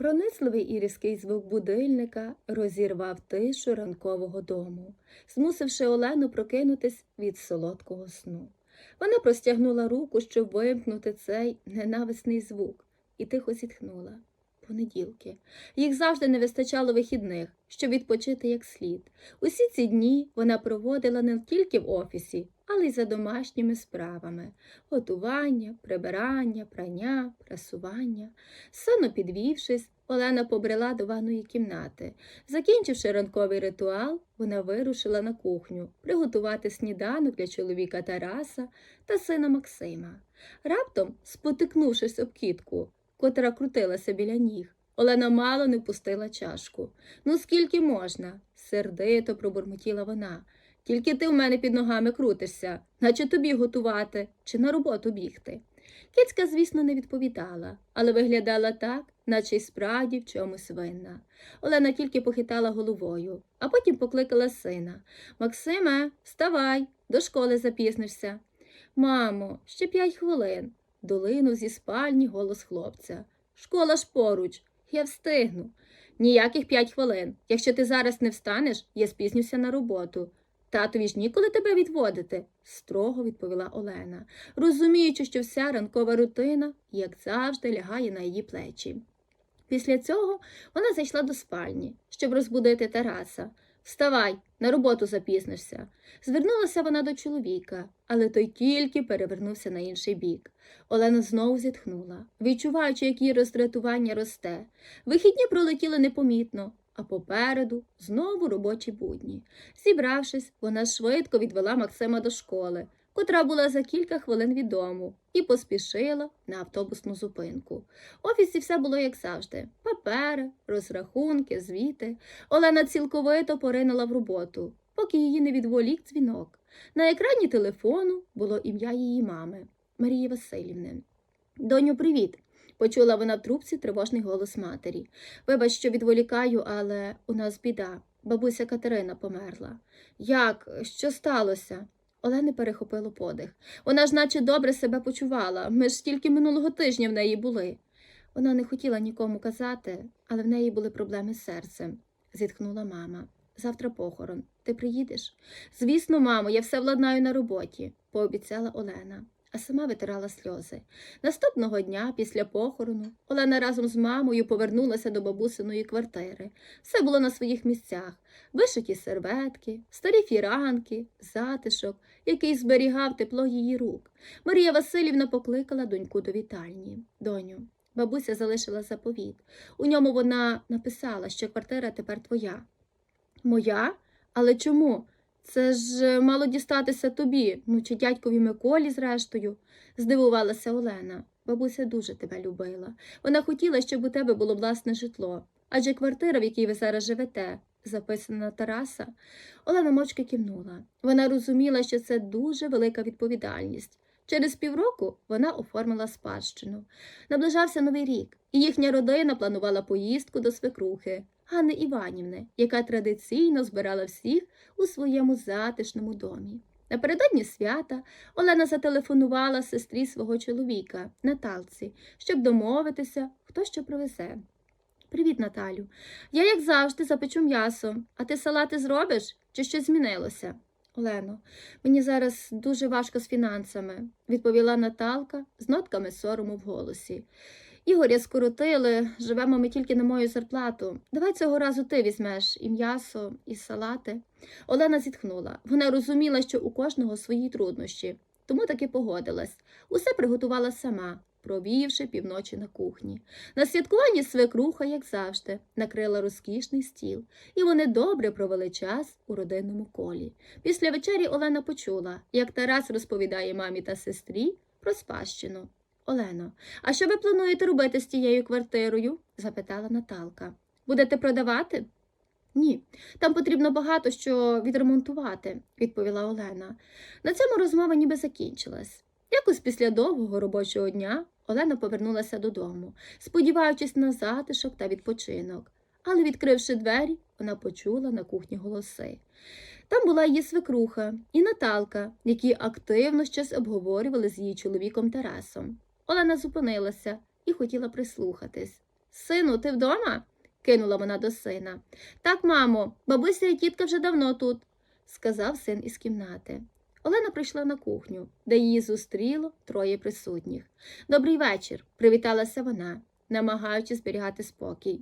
Пронисливий і різкий звук будильника розірвав тишу ранкового дому, змусивши Олену прокинутись від солодкого сну. Вона простягнула руку, щоб вимкнути цей ненависний звук, і тихо зітхнула. Понеділки. Їх завжди не вистачало вихідних, щоб відпочити як слід. Усі ці дні вона проводила не тільки в офісі, але й за домашніми справами готування, прибирання, прання, прасування. Сано підвівшись, Олена побрела до ванної кімнати. Закінчивши ранковий ритуал, вона вирушила на кухню приготувати сніданок для чоловіка Тараса та сина Максима. Раптом, спотикнувшись об кітку, котра крутилася біля ніг, Олена мало не впустила чашку. Ну, скільки можна? сердито пробурмотіла вона. Тільки ти в мене під ногами крутишся, наче тобі готувати чи на роботу бігти. Кицька, звісно, не відповідала, але виглядала так, наче й справді в чомусь винна. Олена тільки похитала головою, а потім покликала сина. Максиме, вставай, до школи запізнишся. Мамо, ще п'ять хвилин. Долинув зі спальні голос хлопця. Школа ж поруч, я встигну. Ніяких п'ять хвилин. Якщо ти зараз не встанеш, я спізнюся на роботу. Татові ж ніколи тебе відводити, строго відповіла Олена, розуміючи, що вся ранкова рутина, як завжди, лягає на її плечі. Після цього вона зайшла до спальні, щоб розбудити Тараса. Вставай, на роботу запізнишся. Звернулася вона до чоловіка, але той тільки перевернувся на інший бік. Олена знову зітхнула, відчуваючи, як її роздратування росте. Вихідні пролетіли непомітно, а попереду знову робочі будні. Зібравшись, вона швидко відвела Максима до школи, котра була за кілька хвилин від дому, і поспішила на автобусну зупинку. В офісі все було як завжди: папери, розрахунки, звіти. Олена цілковито поринула в роботу, поки її не відволік дзвінок. На екрані телефону було ім'я її мами Марії Васильівни. Доню, привіт! Почула вона в трубці тривожний голос матері. Вибач, що відволікаю, але у нас біда. Бабуся Катерина померла. Як? Що сталося? Олени перехопило подих. Вона ж наче добре себе почувала. Ми ж тільки минулого тижня в неї були. Вона не хотіла нікому казати, але в неї були проблеми з серцем, зітхнула мама. Завтра похорон. Ти приїдеш? Звісно, мамо, я все владнаю на роботі, пообіцяла Олена, а сама витирала сльози. Наступного дня, після похорону, Олена разом з мамою повернулася до бабусиної квартири. Все було на своїх місцях вишиті серветки, старі фіранки, затишок, який зберігав тепло її рук. Марія Васильівна покликала доньку до вітальні. Доню, бабуся залишила заповіт. У ньому вона написала, що квартира тепер твоя. Моя? Але чому? Це ж е, мало дістатися тобі, ну чи дядькові Миколі, зрештою, здивувалася Олена. Бабуся дуже тебе любила. Вона хотіла, щоб у тебе було власне житло. Адже квартира, в якій ви зараз живете, записана Тараса. Олена мовчки кивнула. Вона розуміла, що це дуже велика відповідальність. Через півроку вона оформила спадщину. Наближався новий рік, і їхня родина планувала поїздку до свекрухи Ганни Іванівни, яка традиційно збирала всіх у своєму затишному домі. Напередодні свята Олена зателефонувала сестрі свого чоловіка, Наталці, щоб домовитися, хто що привезе. Привіт, Наталю. Я, як завжди, запечу м'ясо. А ти салати зробиш чи щось змінилося? Олено, мені зараз дуже важко з фінансами, відповіла Наталка з нотками сорому в голосі. Ігоря скоротили, живемо ми тільки на мою зарплату. Давай цього разу ти візьмеш і м'ясо, і салати. Олена зітхнула. Вона розуміла, що у кожного свої труднощі, тому таки погодилась. Усе приготувала сама, провівши півночі на кухні. На святкуванні свекруха, як завжди, накрила розкішний стіл, і вони добре провели час у родинному колі. Після вечері Олена почула, як Тарас розповідає мамі та сестрі про спадщину. Олено, а що ви плануєте робити з тією квартирою? запитала Наталка. Будете продавати? Ні, там потрібно багато що відремонтувати, відповіла Олена. На цьому розмова ніби закінчилась. Якось після довгого робочого дня Олена повернулася додому, сподіваючись на затишок та відпочинок. Але, відкривши двері, вона почула на кухні голоси. Там була її свекруха і Наталка, які активно щось обговорювали з її чоловіком Тарасом. Олена зупинилася і хотіла прислухатись, Сину, ти вдома? кинула вона до сина. Так, мамо, бабуся і тітка вже давно тут, сказав син із кімнати. Олена прийшла на кухню, де її зустріло троє присутніх. Добрий вечір, привіталася вона, намагаючись зберігати спокій.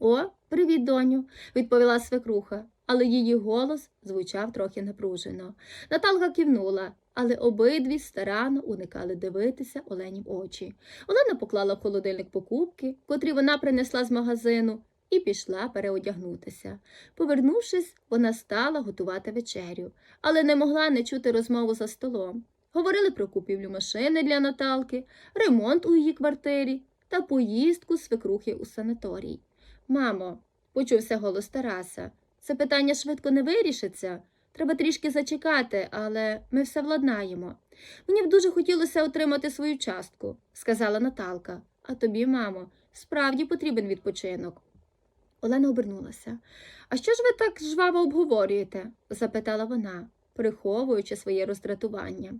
О, привіт, доню, відповіла свекруха, але її голос звучав трохи напружено. Наталка кивнула, але обидві старанно уникали дивитися Олені в очі. Олена поклала в холодильник покупки, котрі вона принесла з магазину, і пішла переодягнутися. Повернувшись, вона стала готувати вечерю, але не могла не чути розмову за столом. Говорили про купівлю машини для Наталки, ремонт у її квартирі та поїздку свекрухи у санаторій. Мамо, почувся голос Тараса. Це питання швидко не вирішиться. Треба трішки зачекати, але ми все владнаємо. Мені б дуже хотілося отримати свою частку, сказала Наталка. А тобі, мамо, справді потрібен відпочинок. Олена обернулася. А що ж ви так жваво обговорюєте? запитала вона, приховуючи своє роздратування.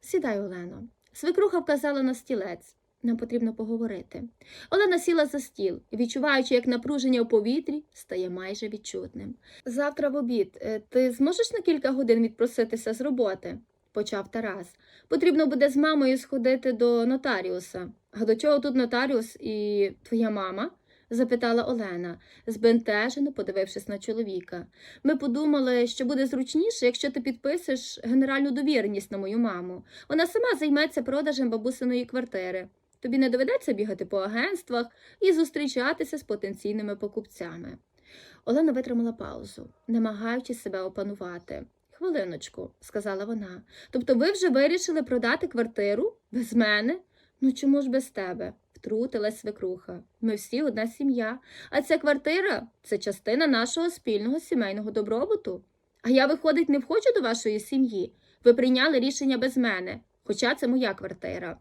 Сідай, Олено. Свекруха вказала на стілець. Нам потрібно поговорити. Олена сіла за стіл, відчуваючи, як напруження у повітрі стає майже відчутним. Завтра в обід е, ти зможеш на кілька годин відпроситися з роботи? почав Тарас. Потрібно буде з мамою сходити до нотаріуса. А до чого тут нотаріус і твоя мама? запитала Олена, збентежено подивившись на чоловіка. Ми подумали, що буде зручніше, якщо ти підпишеш генеральну довіреність на мою маму. Вона сама займеться продажем бабусиної квартири. Тобі не доведеться бігати по агентствах і зустрічатися з потенційними покупцями. Олена витримала паузу, намагаючись себе опанувати. Хвилиночку, сказала вона. Тобто ви вже вирішили продати квартиру без мене? Ну чому ж без тебе? втрутилась свекруха. Ми всі одна сім'я, а ця квартира це частина нашого спільного сімейного добробуту. А я, виходить, не входжу до вашої сім'ї. Ви прийняли рішення без мене, хоча це моя квартира.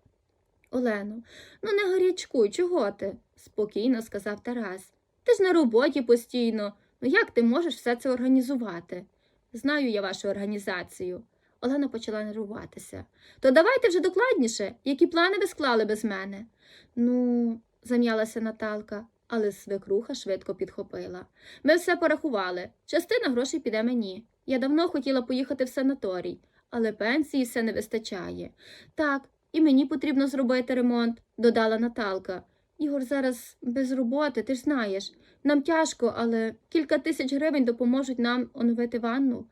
Олено, ну не гарячкуй, чого ти? спокійно сказав Тарас. Ти ж на роботі постійно. Ну як ти можеш все це організувати? Знаю я вашу організацію. Олена почала нервуватися. То давайте вже докладніше, які плани ви склали без мене. Ну, зам'ялася Наталка, але свекруха швидко підхопила. Ми все порахували. Частина грошей піде мені. Я давно хотіла поїхати в санаторій, але пенсії все не вистачає. Так, і мені потрібно зробити ремонт, додала Наталка. Ігор зараз без роботи, ти ж знаєш. Нам тяжко, але кілька тисяч гривень допоможуть нам оновити ванну.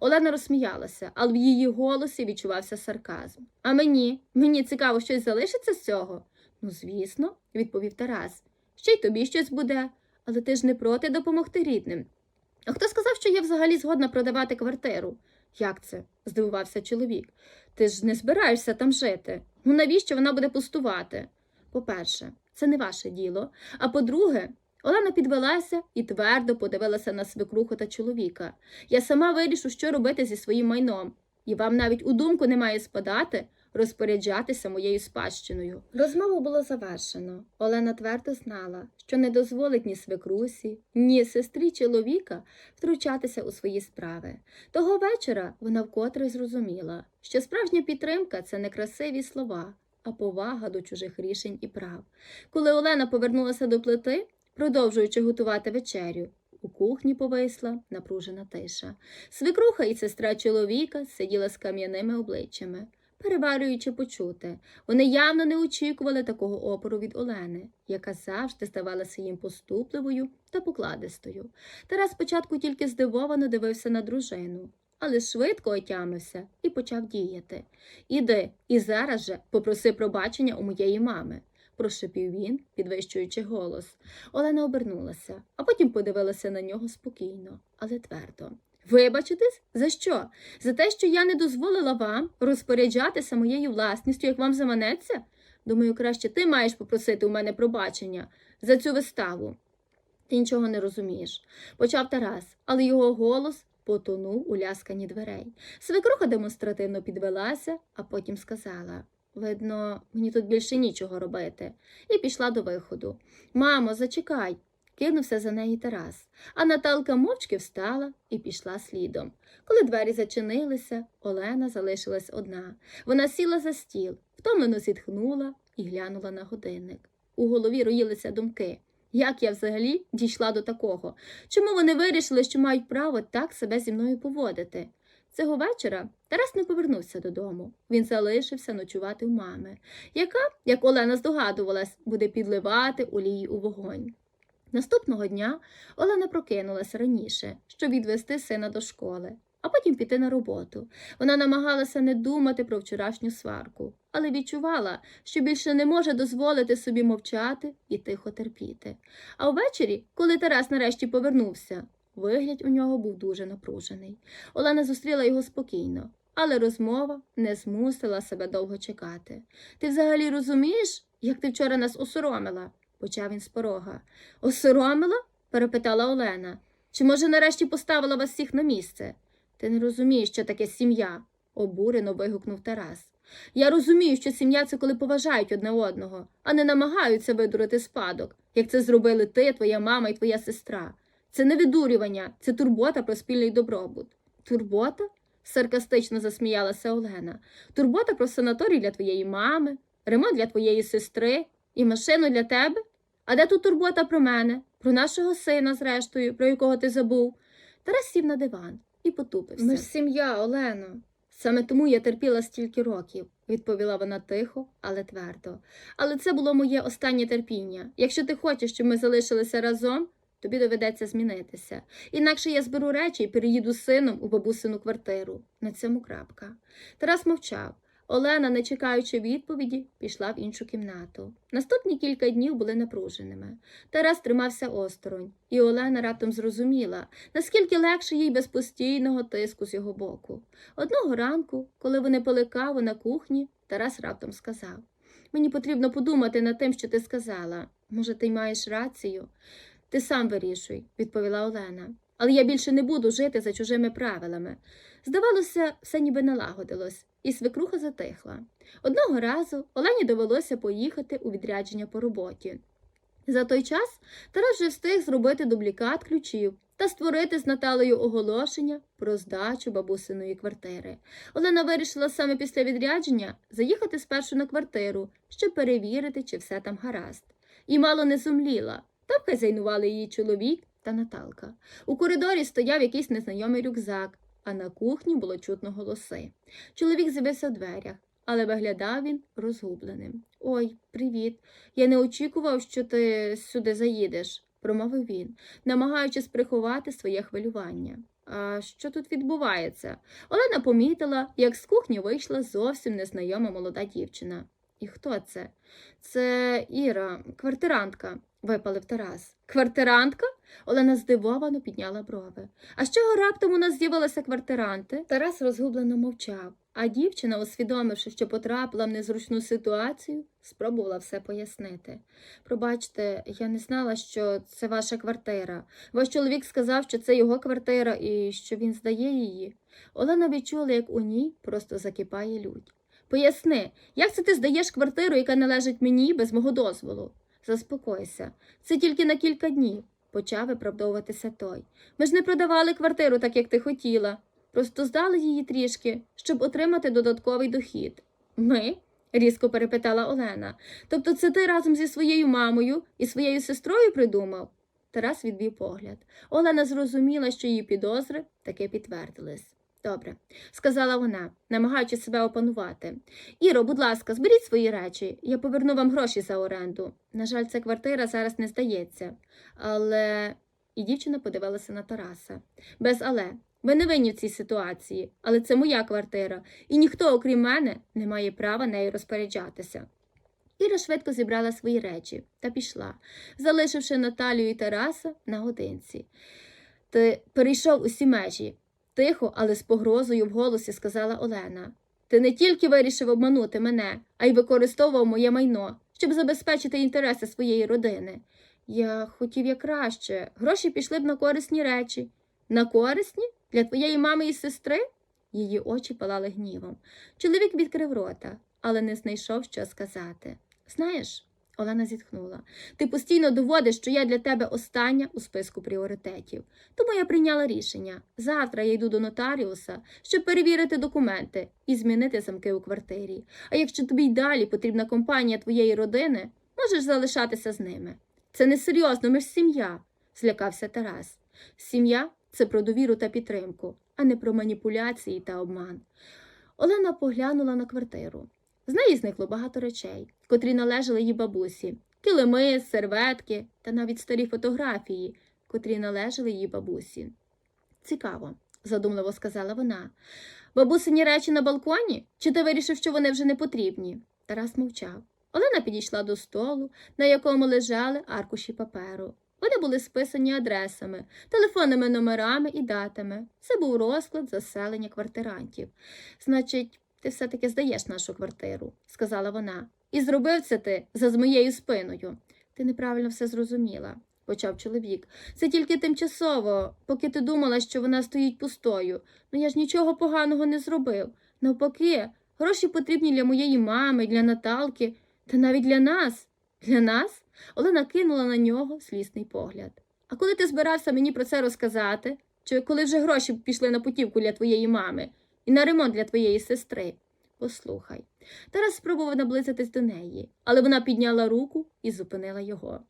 Олена розсміялася, але в її голосі відчувався сарказм. А мені? Мені цікаво, щось залишиться з цього? Ну, звісно, відповів Тарас. Ще й тобі щось буде, але ти ж не проти допомогти рідним. А хто сказав, що я взагалі згодна продавати квартиру? Як це? здивувався чоловік. Ти ж не збираєшся там жити. Ну навіщо вона буде пустувати? По-перше, це не ваше діло. А по-друге, Олена підвелася і твердо подивилася на свекруху та чоловіка. Я сама вирішу, що робити зі своїм майном, і вам навіть у думку не має спадати розпоряджатися моєю спадщиною. Розмову було завершено. Олена твердо знала, що не дозволить ні свекрусі, ні сестрі чоловіка втручатися у свої справи. Того вечора вона вкотре зрозуміла, що справжня підтримка це не красиві слова, а повага до чужих рішень і прав. Коли Олена повернулася до плити, продовжуючи готувати вечерю, у кухні повисла напружена тиша. Свекруха і сестра чоловіка сиділи з кам'яними обличчями, переварюючи почуте. Вони явно не очікували такого опору від Олени, яка завжди здавалася їм поступливою та покладистою. Тарас спочатку тільки здивовано дивився на дружину, але швидко отямився і почав діяти. Іди і зараз же попроси пробачення у моєї мами. Прошепів він, підвищуючи голос. Олена обернулася, а потім подивилася на нього спокійно, але твердо. Вибачитись? За що? За те, що я не дозволила вам розпоряджатися моєю власністю, як вам заманеться? Думаю, краще ти маєш попросити у мене пробачення за цю виставу. Ти нічого не розумієш, почав Тарас, але його голос потонув у ляскані дверей. Свекруха демонстративно підвелася, а потім сказала Видно, мені тут більше нічого робити, і пішла до виходу. Мамо, зачекай, кинувся за неї Тарас, а Наталка мовчки встала і пішла слідом. Коли двері зачинилися, Олена залишилась одна. Вона сіла за стіл, втомлено зітхнула і глянула на годинник. У голові роїлися думки. Як я взагалі дійшла до такого? Чому вони вирішили, що мають право так себе зі мною поводити? Цього вечора Тарас не повернувся додому. Він залишився ночувати у мами, яка, як Олена здогадувалась, буде підливати олії у вогонь. Наступного дня Олена прокинулася раніше, щоб відвести сина до школи, а потім піти на роботу. Вона намагалася не думати про вчорашню сварку, але відчувала, що більше не може дозволити собі мовчати і тихо терпіти. А ввечері, коли Тарас нарешті повернувся, вигляд у нього був дуже напружений. Олена зустріла його спокійно, але розмова не змусила себе довго чекати. Ти взагалі розумієш, як ти вчора нас осоромила? Почав він з порога. Осоромила? перепитала Олена. Чи, може, нарешті поставила вас всіх на місце? Ти не розумієш, що таке сім'я, обурено вигукнув Тарас. Я розумію, що сім'я це коли поважають одне одного, а не намагаються видурити спадок, як це зробили ти, твоя мама і твоя сестра. Це не видурювання, це турбота про спільний добробут. Турбота? саркастично засміялася Олена. Турбота про санаторій для твоєї мами, ремонт для твоєї сестри і машину для тебе? А де тут турбота про мене, про нашого сина, зрештою, про якого ти забув? Тарас сів на диван і потупився. Ми ж сім'я, Олено. Саме тому я терпіла стільки років, відповіла вона тихо, але твердо. Але це було моє останнє терпіння. Якщо ти хочеш, щоб ми залишилися разом, тобі доведеться змінитися. Інакше я зберу речі і переїду з сином у бабусину квартиру. На цьому крапка. Тарас мовчав. Олена, не чекаючи відповіді, пішла в іншу кімнату. Наступні кілька днів були напруженими. Тарас тримався осторонь, і Олена раптом зрозуміла, наскільки легше їй без постійного тиску з його боку. Одного ранку, коли вони пили каву на кухні, Тарас раптом сказав Мені потрібно подумати над тим, що ти сказала. Може, ти маєш рацію? Ти сам вирішуй, відповіла Олена. Але я більше не буду жити за чужими правилами. Здавалося, все ніби налагодилось, і свекруха затихла. Одного разу Олені довелося поїхати у відрядження по роботі. За той час Тарас вже встиг зробити дублікат ключів та створити з Наталею оголошення про здачу бабусиної квартири. Олена вирішила саме після відрядження заїхати спершу на квартиру, щоб перевірити, чи все там гаразд. І мало не зумліла. Там хазяйнували її чоловік та Наталка. У коридорі стояв якийсь незнайомий рюкзак, а на кухні було чутно голоси. Чоловік з'явився в дверях, але виглядав він розгубленим. Ой, привіт. Я не очікував, що ти сюди заїдеш, промовив він, намагаючись приховати своє хвилювання. А що тут відбувається? Олена помітила, як з кухні вийшла зовсім незнайома молода дівчина. І хто це? Це Іра, квартирантка, випалив Тарас. Квартирантка? Олена здивовано підняла брови. А з чого раптом у нас з'явилися квартиранти? Тарас розгублено мовчав, а дівчина, усвідомивши, що потрапила в незручну ситуацію, спробувала все пояснити. Пробачте, я не знала, що це ваша квартира. Ваш чоловік сказав, що це його квартира і що він здає її. Олена відчула, як у ній просто закипає лють. Поясни, як це ти здаєш квартиру, яка належить мені без мого дозволу? Заспокойся, це тільки на кілька днів, почав виправдовуватися той. Ми ж не продавали квартиру так, як ти хотіла. Просто здали її трішки, щоб отримати додатковий дохід. Ми? різко перепитала Олена. Тобто це ти разом зі своєю мамою і своєю сестрою придумав? Тарас відвів погляд. Олена зрозуміла, що її підозри таки підтвердились. Добре, сказала вона, намагаючись себе опанувати. Іро, будь ласка, зберіть свої речі, я поверну вам гроші за оренду. На жаль, ця квартира зараз не здається. Але. І дівчина подивилася на Тараса. Без але. Ви не винні в цій ситуації, але це моя квартира, і ніхто, окрім мене, не має права нею розпоряджатися. Іра швидко зібрала свої речі та пішла, залишивши Наталію і Тараса на годинці. Ти перейшов усі межі. Тихо, але з погрозою в голосі сказала Олена. Ти не тільки вирішив обманути мене, а й використовував моє майно, щоб забезпечити інтереси своєї родини. Я хотів як краще. Гроші пішли б на корисні речі. На корисні? Для твоєї мами і сестри? Її очі палали гнівом. Чоловік відкрив рота, але не знайшов, що сказати. Знаєш, Олена зітхнула, ти постійно доводиш, що я для тебе остання у списку пріоритетів. Тому я прийняла рішення. Завтра я йду до нотаріуса, щоб перевірити документи і змінити замки у квартирі. А якщо тобі й далі потрібна компанія твоєї родини, можеш залишатися з ними. Це несерйозно, ми ж сім'я, злякався Тарас. Сім'я це про довіру та підтримку, а не про маніпуляції та обман. Олена поглянула на квартиру. З неї зникло багато речей, котрі належали її бабусі килими, серветки та навіть старі фотографії, котрі належали її бабусі. Цікаво, задумливо сказала вона. Бабусині речі на балконі? Чи ти вирішив, що вони вже не потрібні? Тарас мовчав. Олена підійшла до столу, на якому лежали аркуші паперу. Вони були списані адресами, телефонними номерами і датами. Це був розклад заселення квартирантів. Значить, ти все-таки здаєш нашу квартиру, сказала вона. І зробив це ти за моєю спиною. Ти неправильно все зрозуміла, почав чоловік. Це тільки тимчасово, поки ти думала, що вона стоїть пустою. Ну я ж нічого поганого не зробив. Навпаки, гроші потрібні для моєї мами, для Наталки, та навіть для нас. Для нас? Олена кинула на нього слісний погляд. А коли ти збирався мені про це розказати? Чи коли вже гроші пішли на путівку для твоєї мами і на ремонт для твоєї сестри? Послухай. Тарас спробував наблизитись до неї, але вона підняла руку і зупинила його.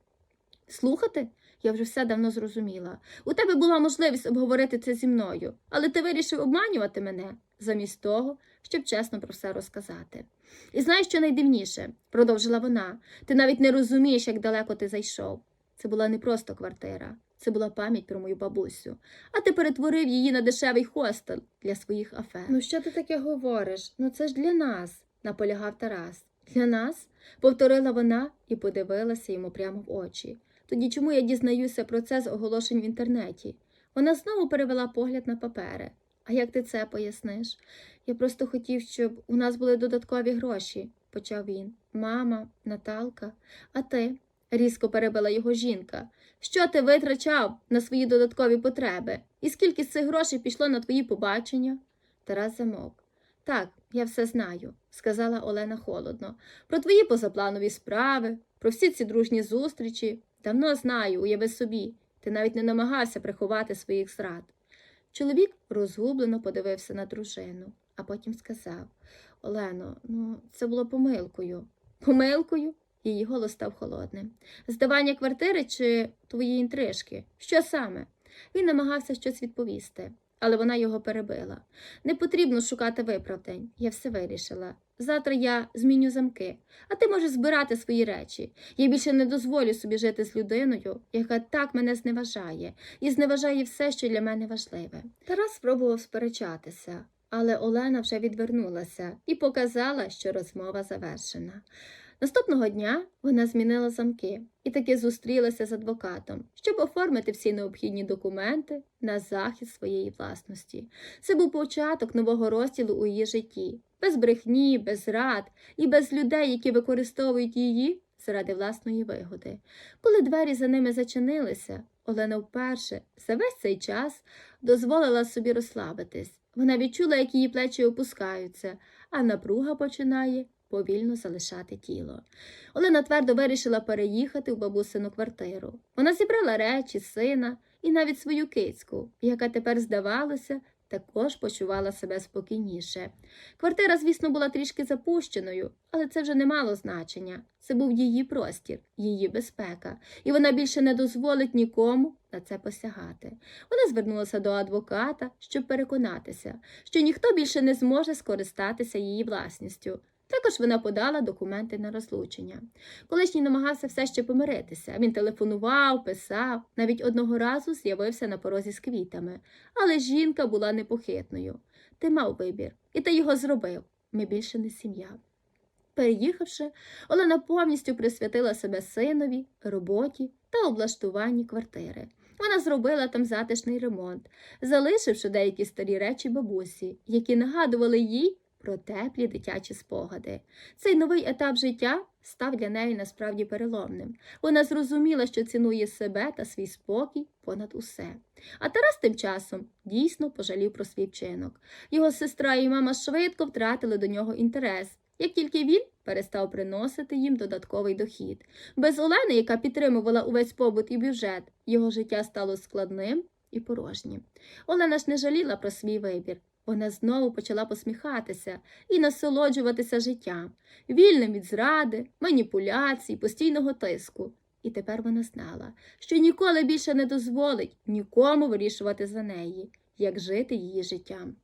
Слухати? Я вже все давно зрозуміла. У тебе була можливість обговорити це зі мною, але ти вирішив обманювати мене, замість того, щоб чесно про все розказати. І знаєш, що найдивніше, продовжила вона, ти навіть не розумієш, як далеко ти зайшов. Це була не просто квартира, це була пам'ять про мою бабусю, а ти перетворив її на дешевий хостел для своїх афер. Ну що ти таке говориш? Ну це ж для нас, наполягав Тарас. Для нас? повторила вона і подивилася йому прямо в очі. Тоді чому я дізнаюся про це з оголошень в інтернеті? Вона знову перевела погляд на папери. А як ти це поясниш? Я просто хотів, щоб у нас були додаткові гроші, почав він. Мама, Наталка, а ти? Різко перебила його жінка. Що ти витрачав на свої додаткові потреби? І скільки з цих грошей пішло на твої побачення? Тарас замовк. Так, я все знаю, сказала Олена холодно. Про твої позапланові справи, про всі ці дружні зустрічі. Давно знаю, уяви собі, ти навіть не намагався приховати своїх зрад. Чоловік розгублено подивився на дружину, а потім сказав Олено, ну, це було помилкою. Помилкою? Її голос став холодним. Здавання квартири чи твої інтрижки? Що саме? Він намагався щось відповісти, але вона його перебила. Не потрібно шукати виправдань, я все вирішила. Завтра я зміню замки, а ти можеш збирати свої речі. Я більше не дозволю собі жити з людиною, яка так мене зневажає, і зневажає все, що для мене важливе. Тарас спробував сперечатися, але Олена вже відвернулася і показала, що розмова завершена. Наступного дня вона змінила замки і таки зустрілася з адвокатом, щоб оформити всі необхідні документи на захист своєї власності. Це був початок нового розділу у її житті, без брехні, без рад і без людей, які використовують її заради власної вигоди. Коли двері за ними зачинилися, Олена вперше за весь цей час дозволила собі розслабитись. Вона відчула, як її плечі опускаються, а напруга починає повільно залишати тіло. Олена твердо вирішила переїхати в бабусину квартиру. Вона зібрала речі, сина і навіть свою кицьку, яка тепер, здавалося, також почувала себе спокійніше. Квартира, звісно, була трішки запущеною, але це вже не мало значення. Це був її простір, її безпека, і вона більше не дозволить нікому на це посягати. Вона звернулася до адвоката, щоб переконатися, що ніхто більше не зможе скористатися її власністю. Також вона подала документи на розлучення. Колишній намагався все ще помиритися. Він телефонував, писав, навіть одного разу з'явився на порозі з квітами. Але жінка була непохитною. Ти мав вибір, і ти його зробив. Ми більше не сім'я. Переїхавши, Олена повністю присвятила себе синові, роботі та облаштуванні квартири. Вона зробила там затишний ремонт, залишивши деякі старі речі бабусі, які нагадували їй про теплі дитячі спогади. Цей новий етап життя став для неї насправді переломним. Вона зрозуміла, що цінує себе та свій спокій понад усе. А Тарас тим часом дійсно пожалів про свій вчинок. Його сестра і мама швидко втратили до нього інтерес. Як тільки він перестав приносити їм додатковий дохід. Без Олени, яка підтримувала увесь побут і бюджет, його життя стало складним і порожнім. Олена ж не жаліла про свій вибір. Вона знову почала посміхатися і насолоджуватися життям, вільним від зради, маніпуляцій, постійного тиску. І тепер вона знала, що ніколи більше не дозволить нікому вирішувати за неї, як жити її життям.